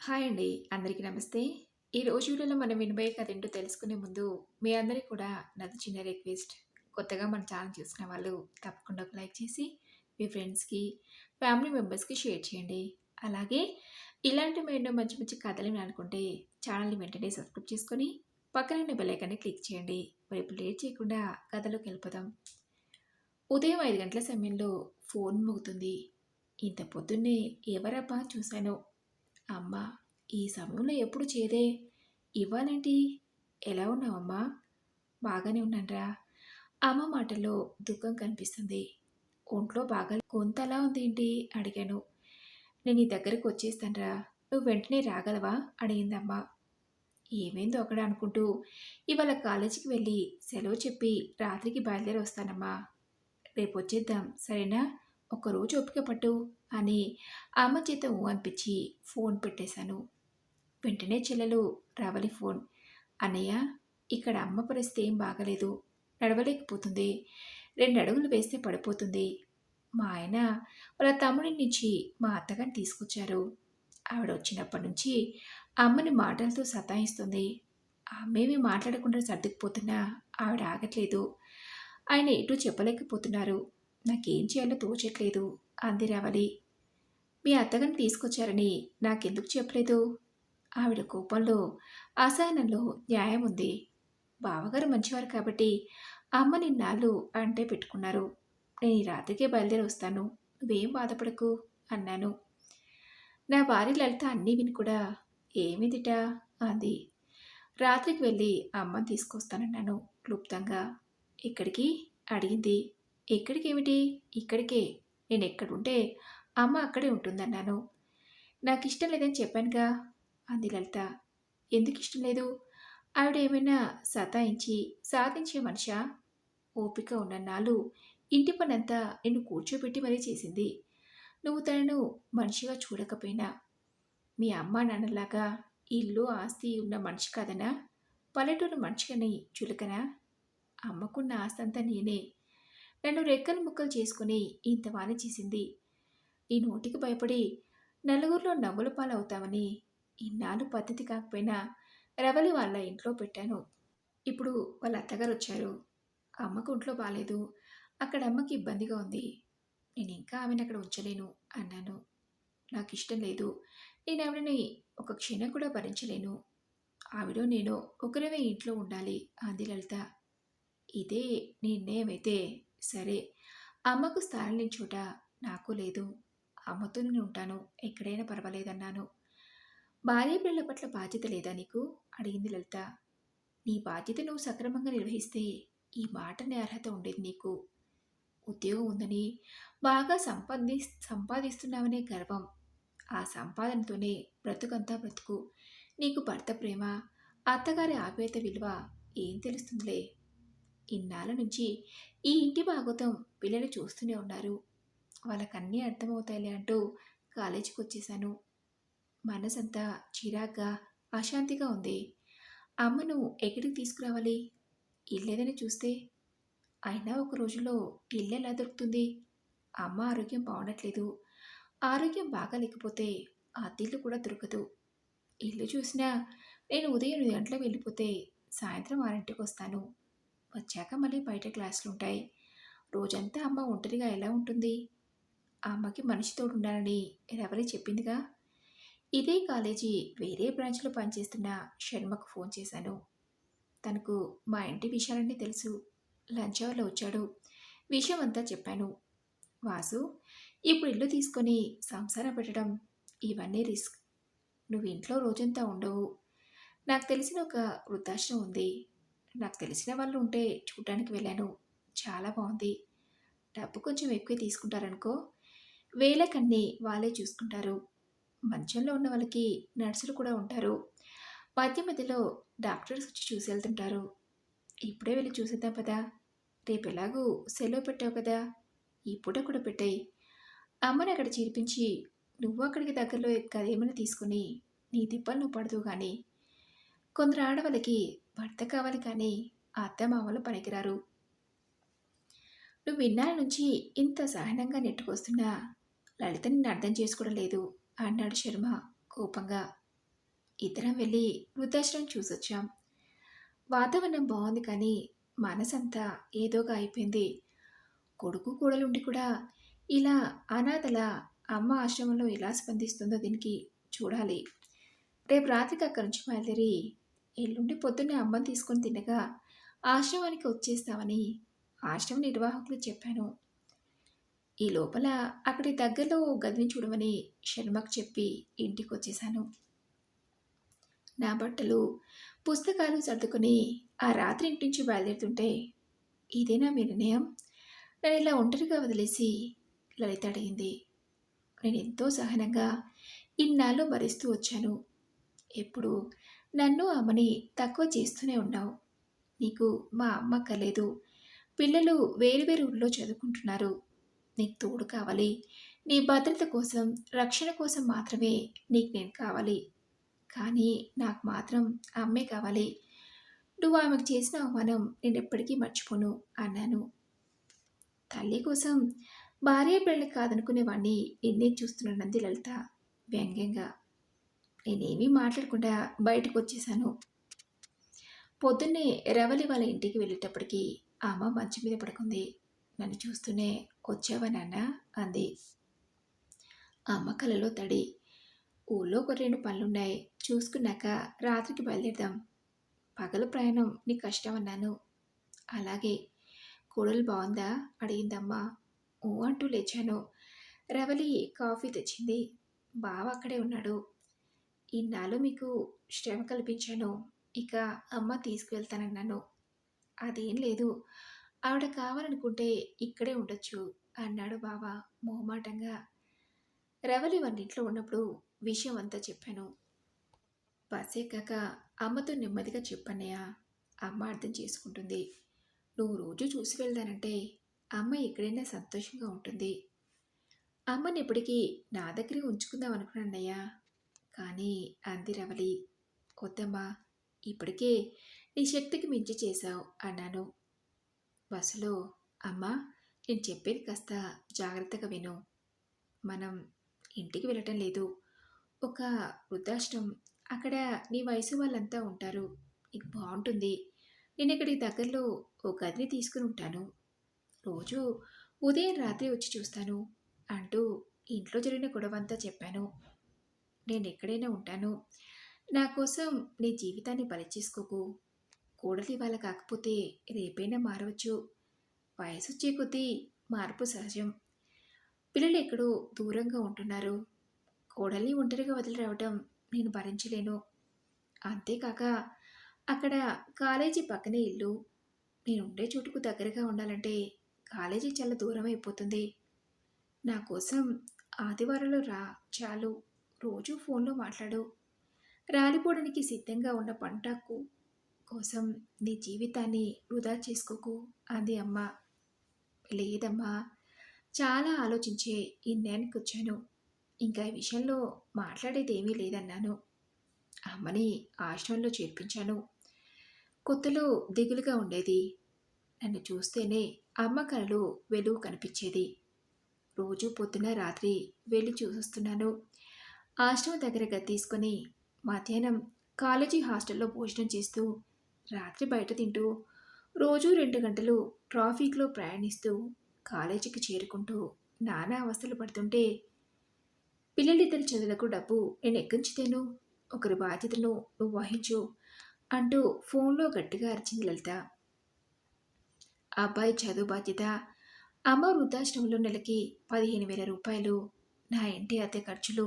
Hi అండి. అందరికీ నమస్తే. ఈ రోజు వీడియోలో మనం వినబోయే కథ ఏంటో తెలుసుకునే ముందు, మీ అందరికీ కూడా నాది చిన్న రిక్వెస్ట్. కొత్తగా మన ఛానల్ చూసిన వాళ్ళు తప్పకుండా ఒక లైక్ చేసి, మీ ఫ్రెండ్స్‌కి, ఫ్యామిలీ మెంబర్స్‌కి షేర్ చేయండి. అలాగే ఇలాంటి మరెన్నో మంచి మంచి కథలు వినాలనుకుంటే ఛానల్‌ని వెంటనే సబ్స్క్రైబ్ చేసుకొని, పక్కనే బెల్లైకాన్ని క్లిక్ చేయండి. మరి ఇప్పుడు లేట్ చేయకుండా కథలోకి వెళ్ళిపోదాం. ఉదయం ఐదు గంటల సమయంలో ఫోన్ మోగుతుంది. ఇంత పొద్దున్నే ఎవరబ్బా చూశాను. అమ్మా! ఈ సమయంలో ఎప్పుడు చేదే? ఇవ్వాలేంటి? ఎలా ఉన్నావమ్మా? బాగానే ఉన్నానురా. అమ్మ మాటల్లో దుఃఖం కనిపిస్తుంది. ఒంట్లో బాగా గొంతలా ఉందేంటి? అడిగాను. నేను నీ దగ్గరకు వచ్చేస్తానురా. నువ్వు వెంటనే రాగలవా? అడిగిందమ్మా ఏమైందో అక్కడ అనుకుంటూ ఇవాళ కాలేజీకి వెళ్ళి సెలవు చెప్పి రాత్రికి బయలుదేరి వస్తానమ్మా. రేపు వచ్చేద్దాం సరేనా? ఒకరోజు ఓపిక పట్టు అని అమ్మ చేత ఊ అనిపించి ఫోన్ పెట్టేశాను. వెంటనే చెల్లెలు రవలి ఫోన్. అన్నయ్య ఇక్కడ అమ్మ పరిస్థితి ఏం బాగలేదు నడవలేకపోతుంది. రెండు అడుగులు వేస్తే పడిపోతుంది. మా ఆయన వాళ్ళ తమ్ముడి నుంచి మా అత్తగారిని తీసుకొచ్చారు. ఆవిడ వచ్చినప్పటి నుంచి అమ్మని మాటలతో సతాయిస్తుంది. అమ్మేమి మాట్లాడకుండా సర్దుకుపోతున్నా ఆవిడ ఆగట్లేదు. ఆయన ఎటూ చెప్పలేకపోతున్నారు. నాకేం చేయాలో తోచట్లేదు అంది రావలి మీ అత్తగారిని తీసుకొచ్చారని నాకెందుకు చెప్పలేదు? ఆవిడ కోపంలో, అసహనంలో న్యాయం ఉంది. బావగారు మంచివారు కాబట్టి అమ్మ నిన్నాళ్ళు అంటే పెట్టుకున్నారు. నేను ఈ రాత్రికే బయలుదేరి వస్తాను. నువ్వేం బాధపడకు అన్నాను. నా భార్య లలిత అన్నీ విని కూడా ఏమిదిట అంది. రాత్రికి వెళ్ళి అమ్మని తీసుకొస్తానన్నాను క్లుప్తంగా. ఇక్కడికి అడిగింది. ఎక్కడికేమిటి? ఇక్కడికే. నేను ఎక్కడుంటే అమ్మ అక్కడే ఉంటుందన్నాను. నాకు ఇష్టం లేదని చెప్పానుగా అంది లలిత. ఎందుకు ఇష్టం లేదు? ఆవిడ ఏమైనా సతాయించి సాధించే మనిషా? ఓపిక ఉన్న నాలు ఇంటి పనంతా నిన్ను కూర్చోబెట్టి మరీ చేసింది. నువ్వు తనను మనిషిగా చూడకపోయినా మీ అమ్మా నాన్నలాగా ఇల్లు ఆస్తి ఉన్న మనిషి కాదనా? పల్లెటూరు మనిషికని చులకనా? అమ్మకున్న ఆస్తంతా నేనే. నన్ను రెక్కలు ముక్కలు చేసుకుని ఇంత వాన చేసింది. ఈ నోటికి భయపడి నలుగురిలో నవ్వుల పాలవుతామని ఇన్నాళ్ళు పద్ధతి కాకపోయినా రవలి వాళ్ళ ఇంట్లో పెట్టాను. ఇప్పుడు వాళ్ళ అత్తగారు వచ్చారు. అమ్మకు ఒంట్లో బాగాలేదు అక్కడ అమ్మకి ఇబ్బందిగా ఉంది. నేను ఇంకా ఆమెను అక్కడ ఉంచలేను అన్నాను. నాకు ఇష్టం లేదు. నేను ఆవిడని ఒక క్షణం కూడా భరించలేను. ఆవిడో నేను ఒకరివే ఇంట్లో ఉండాలి అంది లలిత. ఇదే నిర్ణయం అయితే సరే. అమ్మకు స్థానం లేని చోట నాకు లేదు. అమ్మతో నేను ఉంటాను. ఎక్కడైనా పర్వాలేదన్నాను. భార్య పిల్లల పట్ల బాధ్యత లేదా నీకు? అడిగింది లలిత. నీ బాధ్యత నువ్వు సక్రమంగా నిర్వహిస్తే ఈ మాటనే అర్హత ఉండేది నీకు. ఉద్యోగం ఉందని బాగా సంపాది సంపాదిస్తున్నావనే గర్వం. ఆ సంపాదనతోనే బ్రతుకంతా బ్రతుకు. నీకు భర్త ప్రేమ, అత్తగారి ఆప్యాయత విలువ ఏం తెలుస్తుందిలే. ఇన్నాళ్ళ నుంచి ఈ ఇంటి భాగవతం పిల్లలు చూస్తూనే ఉన్నారు. వాళ్ళకన్నీ అర్థమవుతాయిలే అంటూ కాలేజీకి వచ్చేశాను. మనసంతా చిరాగ్గా, అశాంతిగా ఉంది. అమ్మను ఎక్కడికి తీసుకురావాలి? ఇల్లేదని చూస్తే అయినా ఒక రోజులో ఇల్లు ఎలా దొరుకుతుంది? అమ్మ ఆరోగ్యం బాగుండట్లేదు. ఆరోగ్యం బాగా లేకపోతే అతిళ్ళు కూడా దొరకదు. ఇల్లు చూసినా నేను ఉదయం ఎనిమిది గంటలకు వెళ్ళిపోతే సాయంత్రం ఆరింటికి వస్తాను. వచ్చాక మళ్ళీ బయట క్లాసులు ఉంటాయి రోజంతా అమ్మ ఒంటరిగా ఎలా ఉంటుంది? ఆ అమ్మకి మనిషి తోడు ఉండాలని రవలి చెప్పిందిగా. ఇదే కాలేజీ వేరే బ్రాంచ్లో పనిచేస్తున్న శర్మకు ఫోన్ చేశాను. తనకు మా ఇంటి విషయాలన్నీ తెలుసు. లంచ్ అవర్లో వచ్చాడు. విషయం అంతా చెప్పాను. వాసు ఇప్పుడు ఇల్లు తీసుకొని సంసారం పెట్టడం ఇవన్నీ రిస్క్. నువ్వు ఇంట్లో రోజంతా ఉండవు. నాకు తెలిసిన ఒక వృద్ధాశ్రమం ఉంది. నాకు తెలిసిన వాళ్ళు ఉంటే చూడటానికి వెళ్ళాను. చాలా బాగుంది. డబ్బు కొంచెం ఎక్కువే తీసుకుంటారనుకో. వేళకన్నీ వాళ్ళే చూసుకుంటారు. మంచంలో ఉన్న వాళ్ళకి నర్సులు కూడా ఉంటారు. మధ్య మధ్యలో డాక్టర్స్ వచ్చి చూసి వెళ్తుంటారు. ఇప్పుడే వెళ్ళి చూసేద్దాం పదా. రేపెలాగూ సెలవు పెట్టావు కదా. ఈ పూట కూడా పెట్టాయి అమ్మని అక్కడ చేర్పించి నువ్వు అక్కడికి దగ్గరలో కదేమైనా తీసుకుని నీ తిప్పలు నువ్వు పడదు కానీ కొందరు ఆడవాళ్ళకి భర్త కావాలి కానీ అత్తమామలు పనికిరారు. నువ్వు ఇన్నాళ్ళ నుంచి ఇంత సహనంగా నెట్టుకొస్తున్నా లలిత నిన్ను అర్థం చేసుకోవడం లేదు అన్నాడు శర్మ కోపంగా. ఇద్దరం వెళ్ళి వృద్ధాశ్రమం చూసొచ్చాం. వాతావరణం బాగుంది కానీ మనసంతా ఏదోగా అయిపోయింది. కొడుకు కూడలుండి కూడా ఇలా అనాథల అమ్మ ఆశ్రమంలో ఎలా స్పందిస్తుందో దీనికి చూడాలి. రేపు రాత్రికి అక్కడి నుంచి బయలుదేరి ఎల్లుండి పొద్దున్నే అమ్మని తీసుకొని తినగా ఆశ్రమానికి వచ్చేస్తామని ఆశ్రమ నిర్వాహకులు చెప్పాను. ఈ లోపల అక్కడి దగ్గరలో గదిని చూడమని శర్మకు చెప్పి ఇంటికి వచ్చేసాను నా బట్టలు పుస్తకాలు సర్దుకుని ఆ రాత్రి ఇంటి నుంచి బయలుదేరుతుంటే ఇదేనా మీ నిర్ణయం. నన్ను ఇలా ఒంటరిగా వదిలేసి లలిత అడిగింది. నేను ఎంతో సహనంగా ఇన్నాళ్ళు భరిస్తూ వచ్చాను. ఎప్పుడు? నన్ను అమ్మని తక్కువ చేస్తూనే ఉన్నావు. నీకు మా అమ్మ కలేదు పిల్లలు వేరు వేరు ఊళ్ళో చదువుకుంటున్నారు. నీకు తోడు కావాలి. నీ భద్రత కోసం రక్షణ కోసం మాత్రమే నీకు నేను కావాలి. కానీ నాకు మాత్రం అమ్మే కావాలి. నువ్వు ఆమెకు చేసిన అవమానం నేను ఎప్పటికీ మర్చిపోను అన్నాను. తల్లి కోసం భార్య పెళ్ళి కాదనుకునేవాడిని నిన్నే చూస్తున్నానంది లలిత వ్యంగ్యంగా. నేనేమీ మాట్లాడకుండా బయటకు వచ్చేసాను పొద్దున్నే రవలి వాళ్ళ ఇంటికి వెళ్ళేటప్పటికి అమ్మ మంచం మీద పడుకుంది. నన్ను చూస్తూనే వచ్చావా నాన్న? అంది. అమ్మ కలలో తడి. ఊళ్ళో ఒక రెండు పనులున్నాయి. చూసుకున్నాక రాత్రికి బయలుదేరదాం. పగలు ప్రయాణం నీ కష్టం అన్నాను. అలాగే. కోడలు బాగుందా అడిగిందమ్మా. ఓ అంటూ లేచాను. రవలి కాఫీ తెచ్చింది. బావ అక్కడే ఉన్నాడు. ఇన్నాళ్ళు మీకు శ్రమ కల్పించాను. ఇక అమ్మ తీసుకువెళ్తానన్నాను అదేం లేదు. ఆవిడ కావాలనుకుంటే ఇక్కడే ఉండొచ్చు అన్నాడు బావ మొహమాటంగా. రవలి వంటింట్లో ఉన్నప్పుడు విషయం అంతా చెప్పాను. బస్ ఎక్కాక అమ్మతో నెమ్మదిగా చెప్పన్నయ్య. అమ్మ అర్థం చేసుకుంటుంది. నువ్వు రోజు చూసి వెళ్దానంటే అమ్మ ఎక్కడైనా సంతోషంగా ఉంటుంది. అమ్మని ఎప్పటికీ నా దగ్గరే ఉంచుకుందాం అనుకున్నానయ్యా కానీ అంది రవలి వద్దమ్మా ఇప్పటికే నీ శక్తికి మించి చేశావు అన్నాను. బస్సులో అమ్మా నేను చెప్పేది కాస్త జాగ్రత్తగా విను. మనం ఇంటికి వెళ్ళటం లేదు. ఒక వృద్ధాశ్రమం. అక్కడ నీ వయసు వాళ్ళంతా ఉంటారు. నీకు బాగుంటుంది. నేను ఇక్కడికి దగ్గరలో ఓ గదిని తీసుకుని ఉంటాను. రోజు ఉదయం రాత్రి వచ్చి చూస్తాను అంటూ ఇంట్లో జరిగిన గొడవంతా చెప్పాను. నేను ఎక్కడైనా ఉంటాను. నా కోసం నీ జీవితాన్ని బలిచేసుకోకు చేసుకోకు. వాళ్ళ కాకపోతే రేపైనా మారవచ్చు. వయసు వచ్చే కొద్దీ మార్పు సహజం. పిల్లలు ఎక్కడో దూరంగా ఉంటున్నారు. కోడల్ని ఒంటరిగా వదిలి రావటం నేను భరించలేను. అంతేకాక అక్కడ కాలేజీ పక్కనే ఇల్లు. నేను ఉండే చోటుకు దగ్గరగా ఉండాలంటే కాలేజీ చాలా దూరం అయిపోతుంది నా కోసం ఆదివారంలో రా చాలు. రోజు ఫోన్లో మాట్లాడు. రాలిపోవడానికి సిద్ధంగా ఉన్న పంటకు కోసం నీ జీవితాన్ని వృధా చేసుకోకు అంది అమ్మ. లేదమ్మా చాలా ఆలోచించే ఈ నిర్ణయానికి వచ్చాను ఇంకా ఈ విషయంలో మాట్లాడేది ఏమీ లేదన్నాను. అమ్మని ఆశ్రమంలో చేర్పించాను. కొత్తలో దిగులుగా ఉండేది. నన్ను చూస్తేనే అమ్మ కళలో వెలుగు కనిపించేది. రోజు పొద్దున రాత్రి వెళ్ళి చూసొస్తున్నాను. ఆశ్రమం దగ్గర గది తీసుకొని మధ్యాహ్నం కాలేజీ హాస్టల్లో భోజనం చేస్తూ రాత్రి బయట తింటూ రోజు రెండు గంటలు ట్రాఫిక్లో ప్రయాణిస్తూ కాలేజీకి చేరుకుంటూ నానా అవస్థలు పడుతుంటే పిల్లలిద్దరి చదువులకు డబ్బు నేను ఎక్కించితేను ఒకరి బాధ్యతను నువ్వు వహించు అంటూ ఫోన్లో గట్టిగా అరిచింది లలిత. అబ్బాయి చదువు బాధ్యత అమ్మ వృద్ధాశ్రమంలో నెలకి పదిహేను వేల రూపాయలు నా ఇంటి అద్దె ఖర్చులు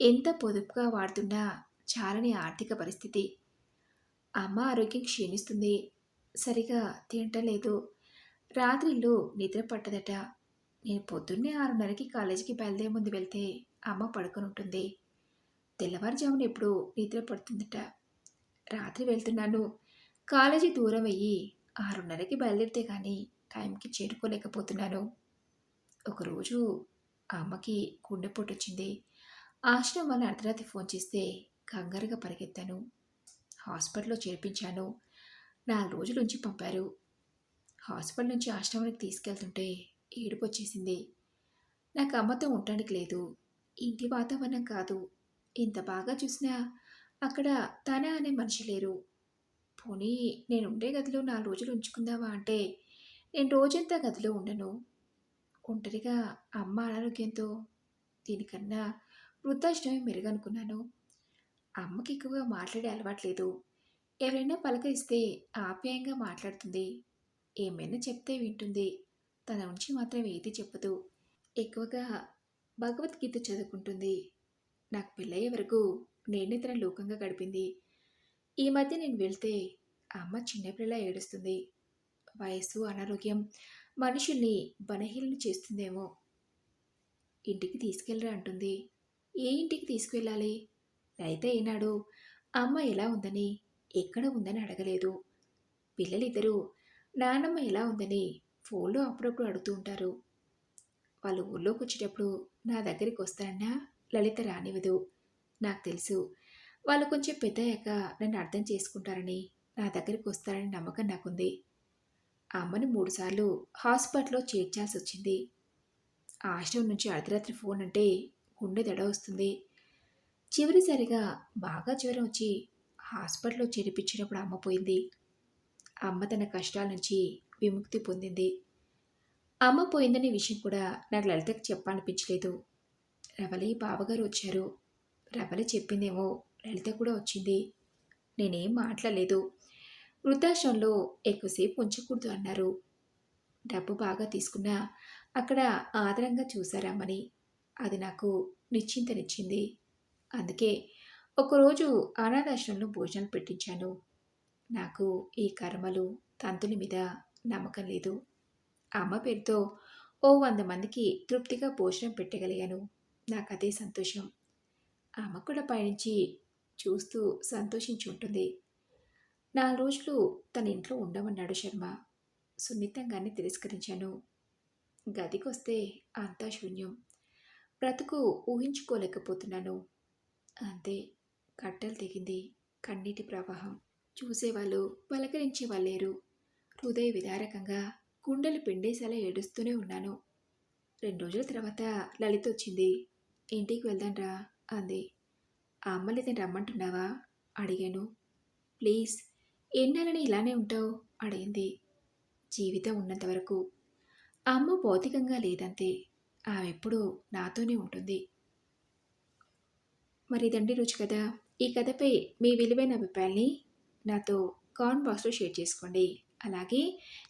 ఎంత పొదుపుగా వాడుతున్నా చాలని ఆర్థిక పరిస్థితి. అమ్మ ఆరోగ్యం క్షీణిస్తుంది. సరిగా తింటలేదు. రాత్రిళ్ళు నిద్ర పట్టదట. నేను పొద్దున్నే ఆరున్నరకి కాలేజీకి బయలుదేరే ముందు వెళ్తే అమ్మ పడుకొని ఉంటుంది తెల్లవారుజామున ఎప్పుడు నిద్ర పడుతుందట. రాత్రి వెళ్తున్నాను. కాలేజీ దూరం అయ్యి ఆరున్నరకి బయలుదేరితే కానీ టైంకి చేరుకోలేకపోతున్నాను. ఒకరోజు ఆ అమ్మకి గుండెపోటు వచ్చింది. ఆశ్రమం వల్ల అర్ధరాత్రి ఫోన్ చేస్తే కంగారుగా పరిగెత్తాను. హాస్పిటల్లో చేర్పించాను. నాలుగు రోజుల నుంచి పంపారు. హాస్పిటల్ నుంచి ఆశ్రమానికి తీసుకెళ్తుంటే ఏడుపు వచ్చేసింది. నాకు అమ్మతో ఉండడానికి లేదు. ఇంటి వాతావరణం కాదు. ఇంత బాగా చూసినా అక్కడ తన అనే మనిషి లేరు. పోనీ నేను ఉండే గదిలో నాలుగు రోజులు ఉంచుకుందామా అంటే, నేను రోజంతా గదిలో ఉండను. ఒంటరిగా అమ్మ అనారోగ్యంతో దీనికన్నా వృద్ధాశ్రమం మెరుగనుకున్నాను. అమ్మకి ఎక్కువగా మాట్లాడే అలవాట్లేదు. ఎవరైనా పలకరిస్తే ఆప్యాయంగా మాట్లాడుతుంది. ఏమైనా చెప్తే వింటుంది. తన నుంచి మాత్రం ఏది చెప్పదు. ఎక్కువగా భగవద్గీత చదువుకుంటుంది. నాకు పెళ్ళయ్యే వరకు నేనే తన లోకంగా గడిపింది. ఈ మధ్య నేను వెళ్తే అమ్మ చిన్నపిల్లలా ఏడుస్తుంది. వయస్సు, అనారోగ్యం మనుషుల్ని బలహీనలు చేస్తుందేమో. ఇంటికి తీసుకెళ్ళరా అంటుంది. ఏ ఇంటికి తీసుకువెళ్ళాలి? రైతే ఏనాడు అమ్మ ఎలా ఉందని, ఎక్కడ ఉందని అడగలేదు. పిల్లలిద్దరూ నానమ్మ ఎలా ఉందని ఫోన్లో అప్పుడప్పుడు అడుగుతూ ఉంటారు. వాళ్ళు ఊళ్ళోకి వచ్చేటప్పుడు నా దగ్గరికి వస్తారన్నా లలిత రానివ్వదు. నాకు తెలుసు. వాళ్ళు కొంచెం పెద్దయ్యాక నన్ను అర్థం చేసుకుంటారని, నా దగ్గరికి వస్తారని నమ్మకం నాకుంది. అమ్మని మూడుసార్లు హాస్పిటల్లో చేర్చాల్సి వచ్చింది. ఆశ్రమం నుంచి అర్ధరాత్రి ఫోన్ అంటే గుండె దడ వస్తుంది. చివరిసారిగా బాగా జ్వరం వచ్చి హాస్పిటల్లో చేర్పించినప్పుడు అమ్మ పోయింది. అమ్మ తన కష్టాల నుంచి విముక్తి పొందింది. అమ్మ పోయిందనే విషయం కూడా నాకు లలితకి చెప్పాలనిపించలేదు. రవలి బావగారు వచ్చారు. రవలి చెప్పిందేమో లలిత కూడా వచ్చింది. నేనేం మాట్లాడలేదు. వృద్ధాశ్రమంలో ఎక్కువసేపు ఉంచకూడదు అన్నారు. డబ్బు బాగా తీసుకున్నా అక్కడ ఆదరంగా చూశారమ్మని. అది నాకు నిశ్చింతనిచ్చింది. అందుకే ఒకరోజు అనాథాశ్రమంలో భోజనాలు పెట్టించాను. నాకు ఈ కర్మలు, తంతుల మీద నమ్మకం లేదు. అమ్మ పేరుతో ఓ వంద మందికి తృప్తిగా భోజనం పెట్టగలిగాను. నాకు అదే సంతోషం. అమ్మ కూడా పైనుంచి చూస్తూ సంతోషించి ఉంటుంది. నాలుగు రోజులు తన ఇంట్లో ఉండమన్నాడు శర్మ. సున్నితంగానే తిరస్కరించాను. గదికొస్తే అంతా శూన్యం. బ్రతుకు ఊహించుకోలేకపోతున్నాను. అంతే కట్టెలు తెగింది కన్నీటి ప్రవాహం. చూసేవాళ్ళు పలకరించేవాళ్ళు లేరు. హృదయ విదారకంగా గుండెలు పిండేసేలా ఏడుస్తూనే ఉన్నాను. రెండు రోజుల తర్వాత లలిత వచ్చింది. ఇంటికి వెళ్దాంరా అంది. ఆ అమ్మలేదని రమ్మంటున్నావా అడిగాను. ప్లీజ్ ఎన్నాళ్ళని ఇలానే ఉంటావు అడిగింది. జీవితం ఉన్నంత వరకు. అమ్మ భౌతికంగా లేదంతే. ఆమెప్పుడు నాతోనే ఉంటుంది. మరి ఇదండి రుచి కథ. ఈ కథపై మీ విలువైన అభిప్రాయాల్ని నాతో కామెంట్ బాక్స్లో షేర్ చేసుకోండి. అలాగే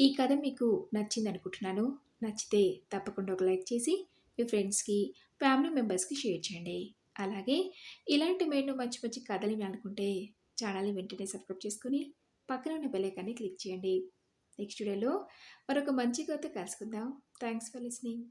ఈ కథ మీకు నచ్చింది అనుకుంటున్నాను నచ్చితే తప్పకుండా ఒక లైక్ చేసి మీ ఫ్రెండ్స్‌కి, ఫ్యామిలీ మెంబర్స్‌కి షేర్ చేయండి. అలాగే ఇలాంటి మరెన్నో మంచి మంచి కథలు వినాలనుకుంటే ఛానల్‌ని వెంటనే సబ్స్క్రైబ్ చేసుకుని పక్కన ఉన్న బెలైకాన్ని క్లిక్ చేయండి. నెక్స్ట్ వీడియోలో మరొక మంచి కథ కలుసుకుందాం. Thanks for listening.